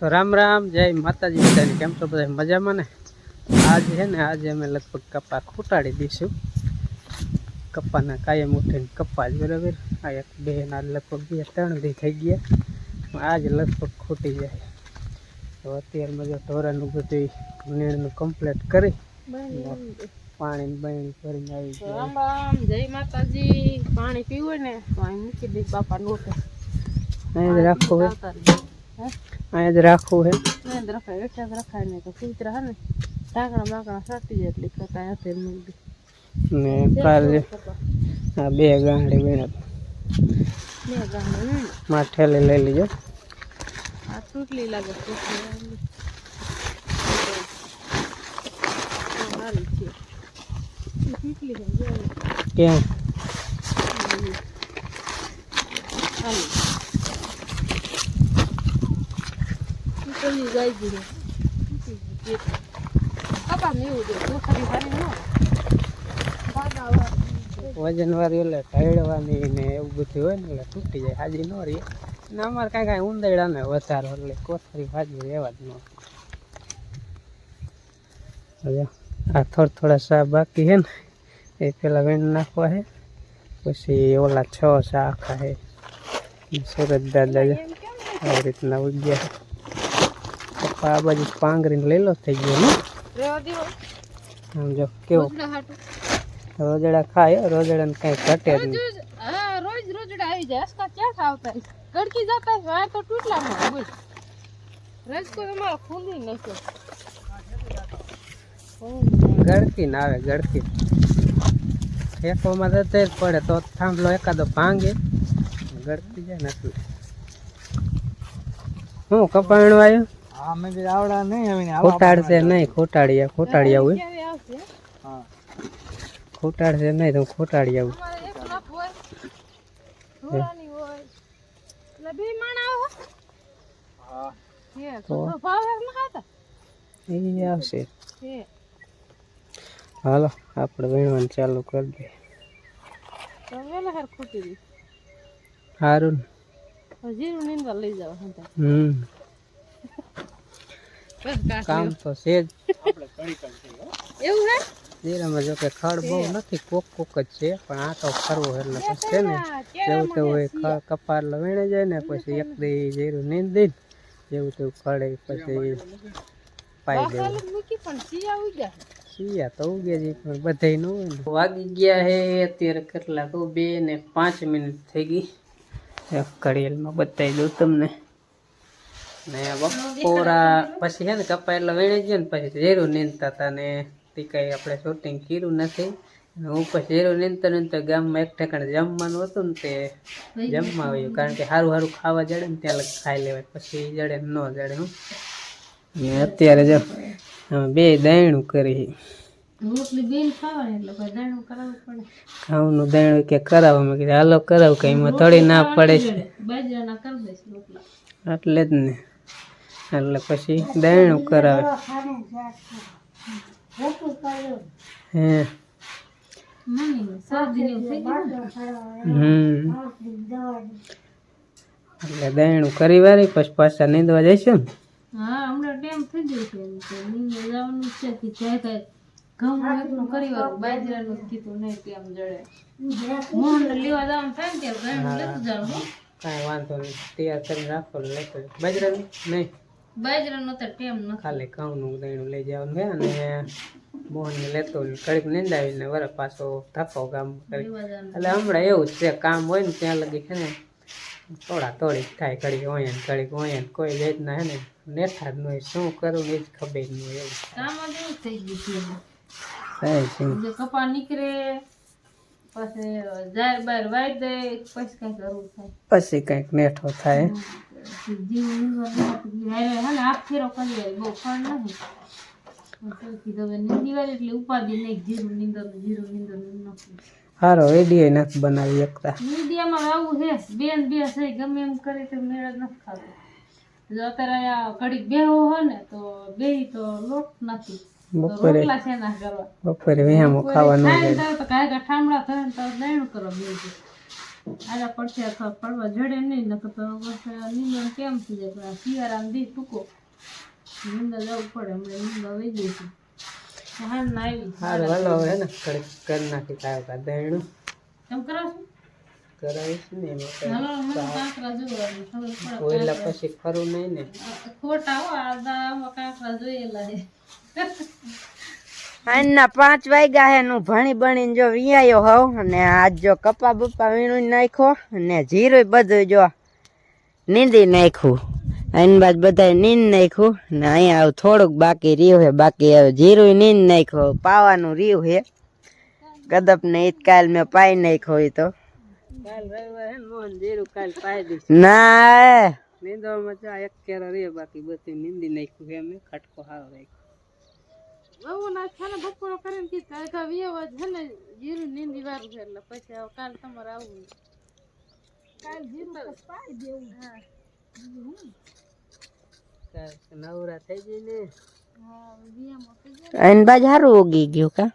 તો રામ રામ જય માતાજી બધાને. કેમ છો બધા? મજામાં ને? આજે છે ને આજે અમે લગભગ કપા ખૂટાડી દઈશું. કપાના કાયમ ઉઠીને કપા જ બરાબર. આ એક બે ના લગભગ બે ત્રણ દી થઈ ગયા. આજે લગભગ ખૂટી જાય. તો અત્યારમાં જો ઢોરાનું બધું નીણનું કમ્પ્લીટ કરી પાણી બાણી ભરીને આવી ગયા. રામ રામ જય માતાજી. પાણી પીવું હોય ને મૂકી દઈશ બાપા નોટે અહીંયા જ રાખવું હે આવતા રહે. હે? અહીંયા જ રાખવું હે નહીં જ રખાય એટલે જ રખાય નહીં તો કૂતરા હે ને ઢાંકણા બાંકણા સાટી જાય એટલે કરતા હાથે મૂકી દે ને કાલે આ બે ગાંડી વીણે બે ગામડે વીણ. માં ઠેલી લઈ લીજો આ તૂટલી લાગે તૂટલી લાગે. આ સારી છે ઈ તૂટલી છે જો આવી. ક્યાં હાલી. ઈ તો ઈ ગાય ગઈ છે. તૂટી ગઈ છે. કપામાં એવું છે, કોથળી સારી ન હોય. ભાગા વાળી. વજન વાળી એટલે ઢળવાની ને એવું બધું હોય ને એટલે તૂટી જાય હાજી ન રહી ને અમારે કાંઈ કાંઈ ઉંદરડા ને વધારો એટલે કોથળી હાજી રહેવા જ ન હવે આ થોડા થોડા સા બાકી છે ને, એ પેલા વેણ નાખવા છે પછી ઓલા છ આખા છે સુરત દાદા? આવી રીતના ઉગ્યા આ બાજુ પાંગરીને લેલો થઈ ગયો ને રહેવા આમ જો કેવો? રોજડા ખાય રોજડા ને કઈ ઘટે નહીં. રોજ- હા, રોજ રોજડા આવી જાય. ક્યાં ખાવતા ગડકી જતા હોય, તો તૂટલામાં બોલ. રસકો તમારો ખૂંદી નાખ્યો ગળકી ના આવે ગળકી ફેંકવામાં તો જ પડે તો થાંભલો એકાદો ભાંગે. ગળકી જાય નથી હું કપાણું આવ્યું? અમે બી આવડા નહીં હવે ખોટાડશે નહીં ખોટાડી આવ ખોટાડી આવું ક્યારે આવશે ખોટાડશે નહીં તો હું ખોટાડી આવું. અમારે એક લાખ હોય. ઢોરાની હોય એટલે બે માણા આવો. હે. તો તો? ભાવ એક ના ખાતા એ આવશે. હે. હાલો આપણે વીણવાનું ચાલુ કરી દઈએ. તો વેલા હાર ખૂટી દી સારું હવે જીરું નીંદવા લઈ જાવ હંતા હમ. બસ કાઢ કામ તો છે જ. એવું હે? જીરામાં જો કે ખડ બહુ નથી કોક કોક જ છે પણ આ તો ખરવો એટલે પછી છે ને જેવું તેવું હોય ખડ કપાર એટલે જાય ને પછી એક દે જીરું નીંદ દઈ જેવું તેવું ખડે પછી પાઈ દેવું શિયા તો ઉગે છે પણ બધાય ન હોય ને. વાગી ગયા હે અત્યારે કેટલા તો બે ને પાંચ મિનિટ થઈ ગઈ. એક ઘડિયાળમાં બતાવી દઉં તમને ને બપોરા પછી છે ને કપા એટલે વેણી ગયો ને પછી ઝેરું નીંદતા હતા ને તે કંઈ આપણે શૂટિંગ કર્યું નથી. હું પછી ઝેરું નીંદતા તો ગામમાં એક ઠેકાણે જમવાનું હતું ને તે જમવા આવ્યું. કારણ કે સારું સારું ખાવા જડે ને ત્યાં ખાઈ લેવાય પછી જડે ન જડે હું. ને અત્યારે જો બે દયણું કરી. ખાવાની દયણું કે કરાવો મેં કીધું હાલો કરાવું કે એમાં થોડી ના પડે. છે એટલે જ ને. એટલે પછી દયણું કરાવે. હે? હમ. એટલે દયણું કરી વારી પછી પાછા નીંદવા જઈશું ને? હા હમણાં ટાઈમ થઈ ગયો છે એમ જવાનું છે કે જાય કાંઈ ઘઉં એકનું કરી વાળું બાજરાનું કીધું નહીં તેમ જડે. મોહન લેવા જવાનું થાય ને લેતું જવાનું કાંઈ વાંધો નહીં. તૈયાર કરીને રાખો લેતો બાજરાનું? નહીં. બાજરાનો તો ટાઈમ નથી. ખાલી ઘઉંનું દયણું લઈ જવાનું અને મોહનને લેતો ને ઘડીક નીંદાવીને વરે પાછો ધક્કો ગામ કરી. એટલે હમણાં એવું જ છે કામ હોય ને ત્યાં લગી છે ને થોડા થોડી થાય ઘડીક હોય ને ઘડીક હોય ને કોઈ જાતના હે ને નેઠા જ ન શું કરું એ જ ખબર નહીં એવું. કામ જ એવું થઈ ગયું છે કપા નીકળે પછી જાર બાર વાઈ દે પછી કઈ કરવું થાય. પછી કંઈક નેઠો થાય. હારે આવે નથી બનાવી શકતા મીડિયામાં છે બેન બે છે ગમે એમ કરે તો મેળ જ નથી ખાતો. જો અત્યારે આ ઘડીક બેહો હો ને તો બે તો લોટ નથી. બપોરે છે ના કરવા બપોરે વેહામો ખાવાનું તો કાંઈ ઠામડા થાય તો દયણું કરો બે આરા પડશે અથવા પડવા જડે નહીં નકર તો નીંદર કેમ થઈ જાય? પણ આ શિયાળામાં દી ટૂંકો. નીંદર જવું પડે હમણાં નીંદર વહી ગઈ છે. હા ના આવી. હારું હાલો હવે ને કરી નાખી કાયો કા કરાવીશ? ને એમાં હાલો પછી નહીં ને. ખોટા હો આ કાંકરા જોયેલા આજના પાંચ વાગ્યા હે હું ભણી ભણીને જો વિયાયો હોવ અને આજ જો કપા બપા વીણું નાખ્યો અને જીરું બધું જો નીંદી નાખ્યું. આની બાદ બધા નીંદ નાખ્યું ને અહીંયા આવું થોડુંક બાકી રહ્યું હે બાકી જીરું નીંદ નાખ્યું પાવાનું રહ્યું હે. કદપ ને ઈદ કાલ મેં પાઈ નાખ્યો એ તો. ના નીંદવામાં મજા એક કેરા રે બાકી બધી નીંદી નાખ્યું હે મેં ખટકો સારો રાખ્યો. બહુ ના છે ને બપોરો કરીને કે કાકા વિયવા છે ને જીરું નીંદી વારું છે એટલે પછી હવે કાલ તમારે આવવું કાલ જીરું પાઈ દેવું. હા. કાલ નવરા થઈ જાય ને. હા વિયામાં થઈ જાય આની બાજ સારું ઉગી ગયું કા?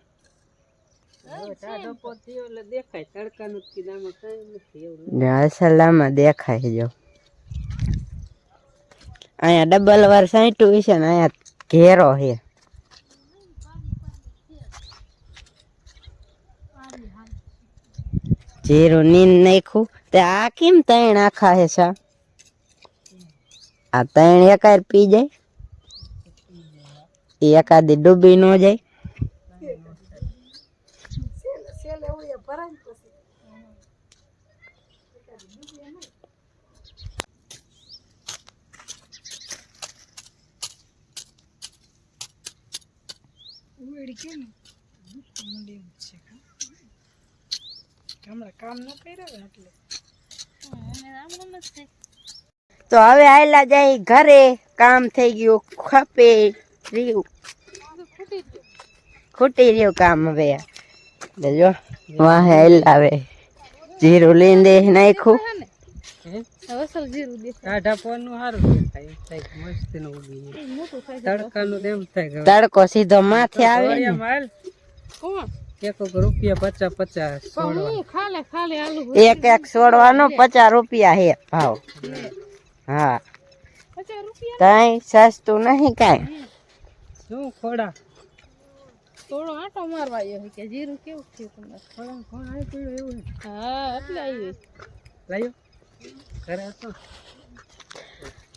હવે ટાઢો પોત થયો એટલે દેખાય. તડકાનું જ કીધું આમાં કઈ નથી એવું. અસલામાં દેખાય જો. અહીંયા ડબલ વાર સાંઠું છે ને અહીંયા ઘેરો છે જીરું નીંદ નાખ્યું. તે આ કેમ તૈણ આખા હે સા? આ તૈણ એકાર પી જાય. એ એકાદી ડૂબી ન જાય. તો હવે આયલા જાય ઘરે કામ થઈ ગયું ખપે રહ્યું ખૂટી રહ્યું કામ હવે. એટલે જો વાહે આયલા હવે. જીરું લઈને દે નાખ્યું. અસલ જીરું દે ટાઢા પોરનું સારું દેખાય થાય મસ્તીનું ઉગી જાય. મોટું થાય તડકાનું તો એમ થાય કે તડકો સીધો માથે આવે ને. સોળિયા માલ કોણ? એક એક રૂપિયા પચાસ પચાસ સોળવા હું ખાલે ખાલે આલુ એક એક છોડવાનો પચાસ રૂપિયા હે ભાવ. હા. પચાસ રૂપિયા કઈ સસ્તું નહીં કાંઈ. શું ખોડા? થોડો આંટો મારવા આવ્યો કે જીરું કેવું થયું તમારે ખોડા ખોડા આવી પડ્યું એવું હે. હા એટલે આવી લાયો. ઘરે હતો.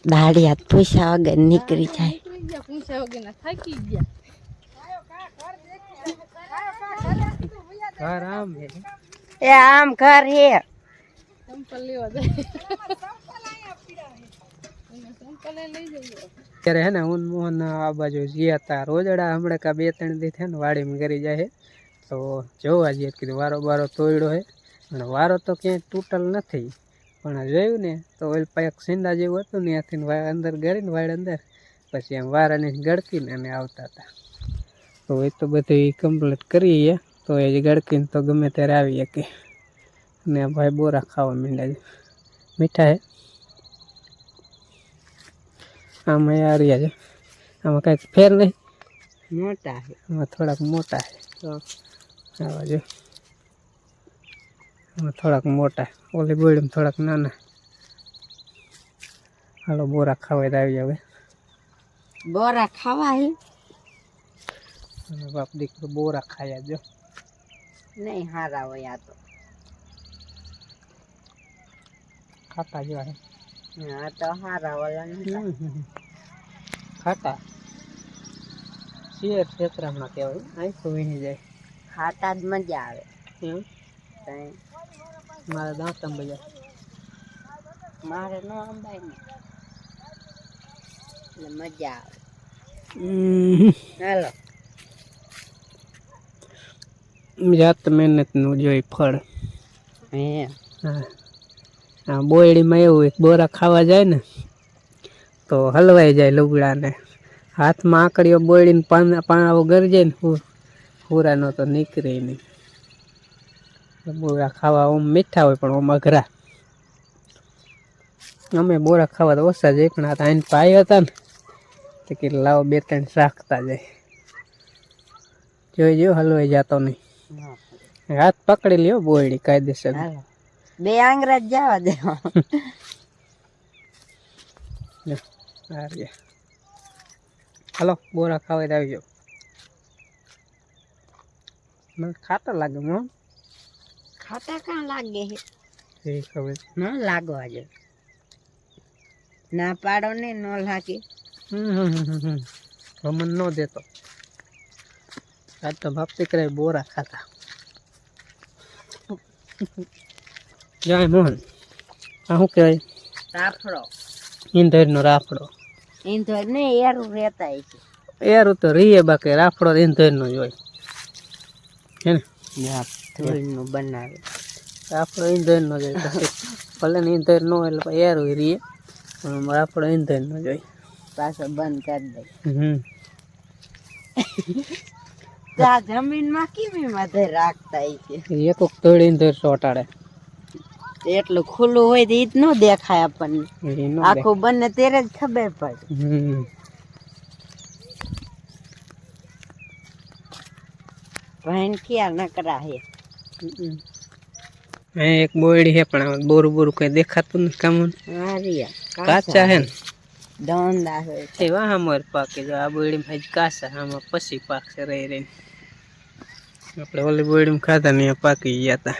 દાઢી હાથ પૈસા વગર નીકળી જાય. નીકળી ગયા પૂછ્યા વગરના થાકી ગયા. ઘર આમ હે. એ આમ ઘર હે. ત્યારે હે ને હું મોહન આ બાજુ ગયા હતા રોજડા. હમણાં કા બે ત્રણ દી થયા ને વાડીમાં કરી જાય તો જોવા જઈએ કીધું વારો બારો તોડ્યો છે અને વારો તો ક્યાંય તૂટલ નથી. પણ જોયું ને તો ઓલ પાયક સિંદા જેવું હતું ને ત્યાંથી અંદર ગળીને વાડ અંદર. પછી એમ વારાને ગળકીને અમે આવતા હતા તો એ તો બધું કમ્પ્લીટ કરીએ. તો એ જ ગળકીને તો ગમે ત્યારે આવી શકે. અને આ ભાઈ બોરા ખાવા માંડ્યા છે. મીઠા હે આમાં આ રહ્યા છે. આમાં કાંઈક ફેર નહીં. મોટા હે આમાં થોડાક મોટા છે. તો આવા જો. આમાં થોડાક મોટા. ઓલી બોડીમાં થોડાક નાના. હાલો બોરા ખાવા તો આવી જાવ બોરા ખાવા હે? અને બાપ દીકરો બોરા ખાયા જો. નહીં હારા હોય આ તો. ખાતા જેવા આ તો હારા વાળા ખાતા? શેર ક્ષેત્રમાં કહેવાય. આંખો વીણી જાય. ખાતા જ મજા આવે. તઈ મારા દાંત અંબાઈ મારે ન અંબાય ને. એટલે મજા આવે. હાલો. જાત મહેનતનું જોઈ ફળ. હા. આ બોયડીમાં એવું એક બોરા ખાવા જાય ને તો હલવાઈ જાય લુગડાને. હાથમાં આંકડીઓ બોયડીને પાના પાણાઓ ગરજે ને હુરાનો પૂરાનો તો નીકળે નહીં. બોરા ખાવા ઓમ મીઠા હોય પણ ઓમ અઘરા. અમે બોરા ખાવા તો ઓછા જાય પણ આ તો આઈને પાયો હતા ને તો કે લાવો બે ત્રણ રાખતા જાય. જોઈ જો હલવાઈ જતો નહીં. હાથ પકડી લ્યો બોયડી કાયદેસર બે આંગરા જવા દે હલો બોરા ખાવા આવી જાઓ મને ખાટા લાગે મો ખાટા કાં લાગે એ ખબર ન લાગો આજે ના પાડો ને ન લાગે ગમન ન દેતો આજ તો બાપ દીકરા બોરા ખાતા જય મોહન. આ શું કહેવાય? રાફડો. ઈંધરનો રાફડો. ઈંધર ને એરું રહેતા છે. એરું તો રીએ બાકી રાફડો ઈંધરનો જ હોય. હે ને? ધૂળનું બનાવે. રાફડો ઈંધરનો જ હોય. ભલે ને ઈંધર ન હોય એટલે એરું યાર રીએ પણ રાફડો ઈંધરનો જ હોય. પાછો બંધ કરી દે. હમ. આ જમીનમાં કેવી માથે રાખતા છે એક તોડ ઈંધર ચોટાડે એટલું ખુલ્લું હોય તો ઈ જ ન દેખાય આપણને. એ નો આખું બંને ત્યારે જ ખબર પડે. હમ. ભાઈ ક્યાં નકરા હે. અહીં એક બોયડી હે પણ આમાં બોરું બોરું કઈ દેખાતું નથી કામ હારિયા કાચા હે ને? દોંદા હોય એ વાહ, અમાર પાકે જો આ બોયડીમાં હજી કાસા, આમાં પછી પાકશે રહી રહીને. આપણે ઓલી બોયડીમાં ખાતા ને પાકી ગયા હતા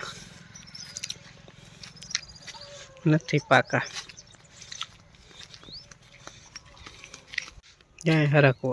નથી પાકા. જાય હરકવો.